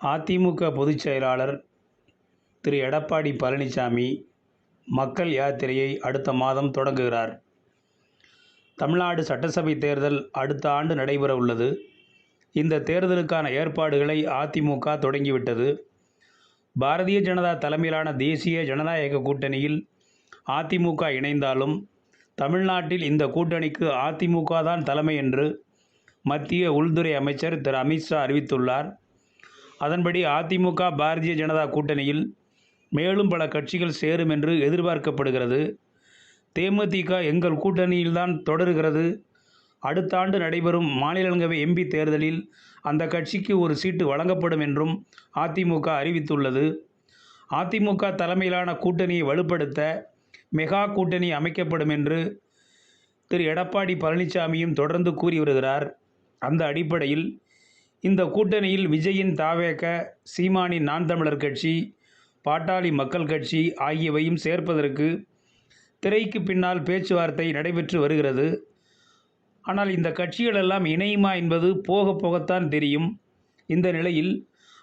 அதிமுக பொதுச் செயலாளர் திரு. எடப்பாடி பழனிசாமி மக்கள் யாத்திரையை அடுத்த மாதம் தொடங்குகிறார். தமிழ்நாடு சட்டசபை தேர்தல் அடுத்த ஆண்டு நடைபெற உள்ளது. இந்த தேர்தலுக்கான ஏற்பாடுகளை அதிமுக தொடங்கிவிட்டது. பாரதிய ஜனதா தலைமையிலான தேசிய ஜனநாயக கூட்டணியில் அதிமுக இணைந்தாலும் தமிழ்நாட்டில் இந்த கூட்டணிக்கு அதிமுக தான் தலைமை என்று மத்திய உள்துறை அமைச்சர் திரு. அமித்ஷா அறிவித்துள்ளார். அதன்படி அதிமுக பாரதிய ஜனதா கூட்டணியில் மேலும் பல கட்சிகள் சேரும் என்று எதிர்பார்க்கப்படுகிறது. தேமுதிக எங்கள் கூட்டணியில்தான் தொடருகிறது. அடுத்த ஆண்டு நடைபெறும் மாநிலங்களவை எம்பி தேர்தலில் அந்த கட்சிக்கு ஒரு சீட்டு வழங்கப்படும் என்றும் அதிமுக அறிவித்துள்ளது. அதிமுக தலைமையிலான கூட்டணியை வலுப்படுத்த மெகா கூட்டணி அமைக்கப்படும் என்று திரு. எடப்பாடி பழனிசாமியும் தொடர்ந்து கூறி வருகிறார். அந்த அடிப்படையில் இந்த கூட்டணியில் விஜயின் தாவேக சீமானின் நான் தமிழர் கட்சி பாட்டாளி மக்கள் கட்சி ஆகியவையும் சேர்ப்பதற்கு திரைக்கு பின்னால் பேச்சுவார்த்தை நடைபெற்று வருகிறது. ஆனால் இந்த கட்சிகளெல்லாம் இணையுமா என்பது போக போகத்தான் தெரியும். இந்த நிலையில்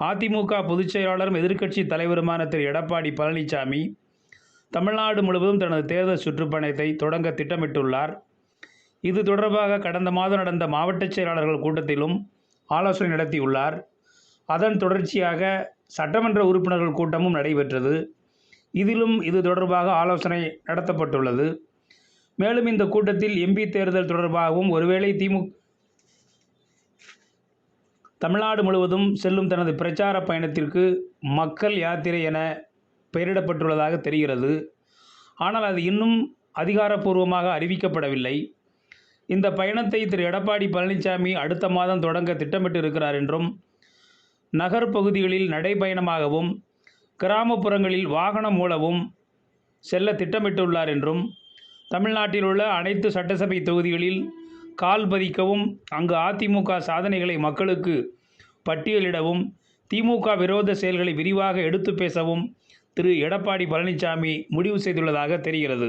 அதிமுக பொதுச் செயலாளரும் எதிர்க்கட்சி தலைவருமான திரு. எடப்பாடி பழனிசாமி தமிழ்நாடு முழுவதும் தனது தேர்தல் சுற்றுப்பயணத்தை தொடங்க திட்டமிட்டுள்ளார். இது தொடர்பாக கடந்த மாதம் நடந்த மாவட்ட செயலாளர்கள் கூட்டத்திலும் ஆலோசனை நடத்தியுள்ளார். அதன் தொடர்ச்சியாக சட்டமன்ற உறுப்பினர்கள் கூட்டமும் நடைபெற்றது. இதிலும் இது தொடர்பாக ஆலோசனை நடத்தப்பட்டுள்ளது. மேலும் இந்த கூட்டத்தில் எம்பி தேர்தல் தொடர்பாகவும் ஒருவேளை திமுக தமிழ்நாடு முழுவதும் செல்லும் தனது பிரச்சார பயணத்திற்கு மக்கள் யாத்திரை என பெயரிடப்பட்டுள்ளதாக தெரிகிறது. ஆனால் அது இன்னும் அதிகாரப்பூர்வமாக அறிவிக்கப்படவில்லை. இந்த பயணத்தை திரு எடப்பாடி பழனிசாமி அடுத்த மாதம் தொடங்க திட்டமிட்டு இருக்கிறார் என்றும் நகர் பகுதிகளில் நடைபயணமாகவும் கிராமப்புறங்களில் வாகனம் மூலமும் செல்ல திட்டமிட்டுள்ளார் என்றும் தமிழ்நாட்டில் உள்ள அனைத்து சட்டசபை தொகுதிகளில் கால் பதிக்கவும் அங்கு அதிமுக சாதனைகளை மக்களுக்கு பட்டியலிடவும் திமுக விரோத செயல்களை விரிவாக எடுத்து பேசவும் திரு எடப்பாடி பழனிசாமி முடிவு செய்துள்ளதாக தெரிகிறது.